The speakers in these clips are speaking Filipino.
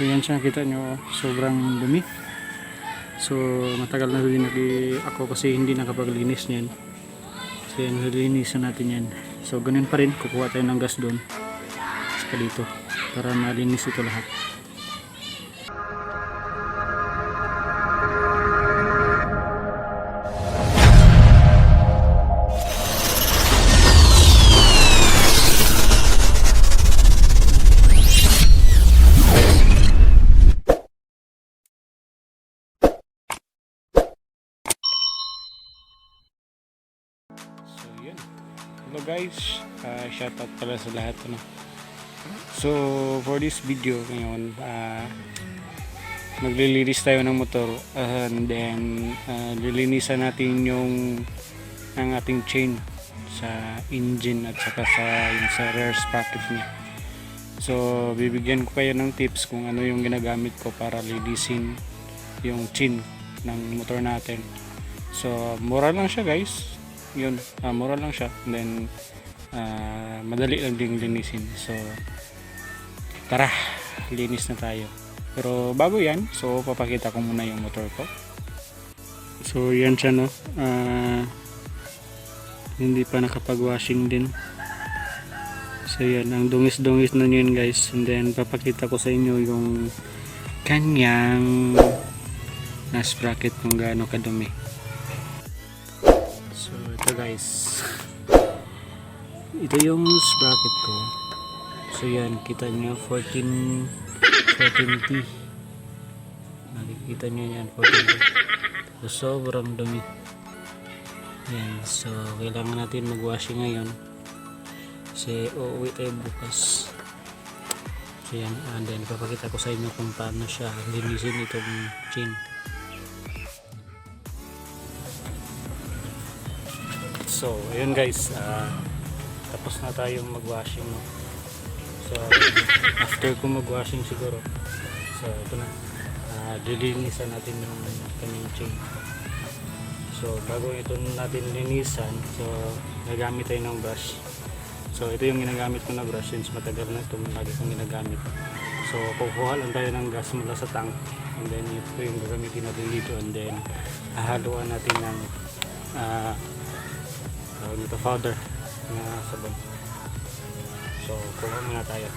So yan siya, kita nyo, sobrang dumi. So matagal na nag ako kasi hindi nakapaglinis niyan. So yan, lilinisan natin yan. So ganun pa rin, kukuha tayo ng gas doon. Saka dito, para malinis ito lahat. Yun. Hello guys, uh, shoutout pala sa lahat. Ano. So for this video ngayon, uh, maglilinis tayo ng motor and then uh, lilinisan natin yung ang ating chain sa engine at saka sa yung sa rear sprocket niya. So bibigyan ko kayo ng tips kung ano yung ginagamit ko para linisin yung chain ng motor natin. So mura lang siya guys yun, ah, mura lang siya. Then, ah, madali lang din linisin. So, tara, linis na tayo. Pero bago yan, so papakita ko muna yung motor ko. So, yan siya no. Ah, hindi pa nakapag-washing din. So, yan. Ang dungis-dungis na yun guys. And then, papakita ko sa inyo yung kanyang na sprocket kung gaano kadumi. Guys. Ito yung sprocket ko. So yan, kita nyo 14 14T. Nakikita nyo yan 14T. So sobrang dumi. Yan, so kailangan natin mag-washing ngayon. Kasi uuwi tayo bukas. So yan, and then papakita ko sa inyo kung paano siya linisin itong chain. So, ayun guys, ah, tapos na tayong mag-washing. No? So, after ko mag-washing siguro, so ito na, uh, lilinisan natin yung kanyang chain. So, bago ito natin linisan, so, nagamit tayo ng brush. So, ito yung ginagamit ko na brush since matagal na ito, lagi kong ginagamit. So, kukuha lang tayo ng gas mula sa tank. And then, ito yung gagamitin natin dito. And then, hahaluan natin ng ah, tawag nito powder na sabon. So kuha muna tayo.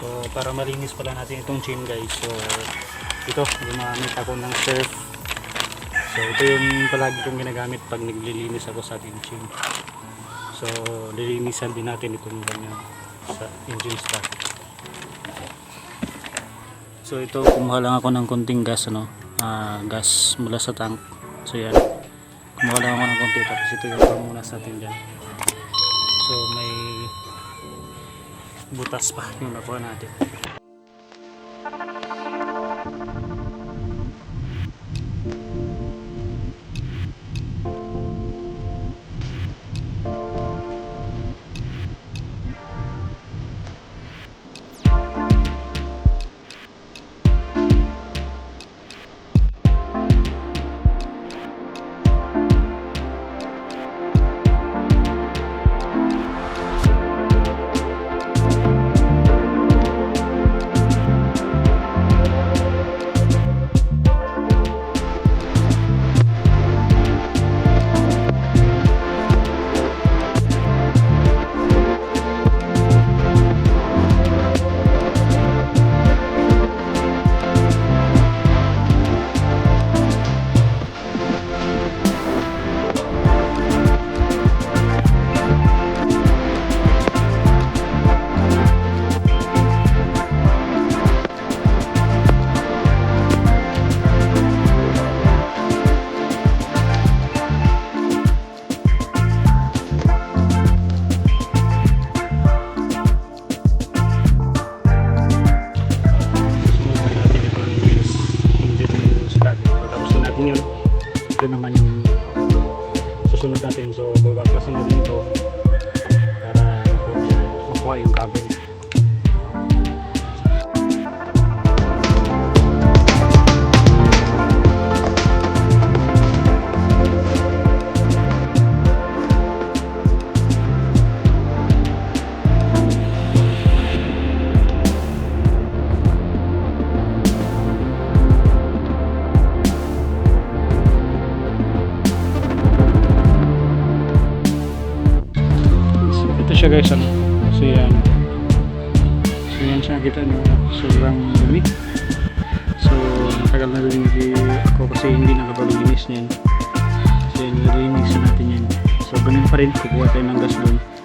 So para malinis pala natin itong chain guys so ito gumamit ako ng surf. So ito yung palagi kong ginagamit pag naglilinis ako sa ating chain. So lilinisan din natin itong ganyan sa engine start. So ito kumuha lang ako ng konting gas ano, ah, gas mula sa tank. So yan. Kumuha lang ako ng konti tapos ito yung pamunas natin dyan. So may butas pa yung nakuha natin. Ito naman yung siya guys ano. Kasi ano. So yan siya kita nyo. Sobrang dumi. So matagal na rin ako kasi hindi nakapalinis niyan. Kasi nililinis na natin yan. So ganun pa rin. Kukuha tayo ng gas doon.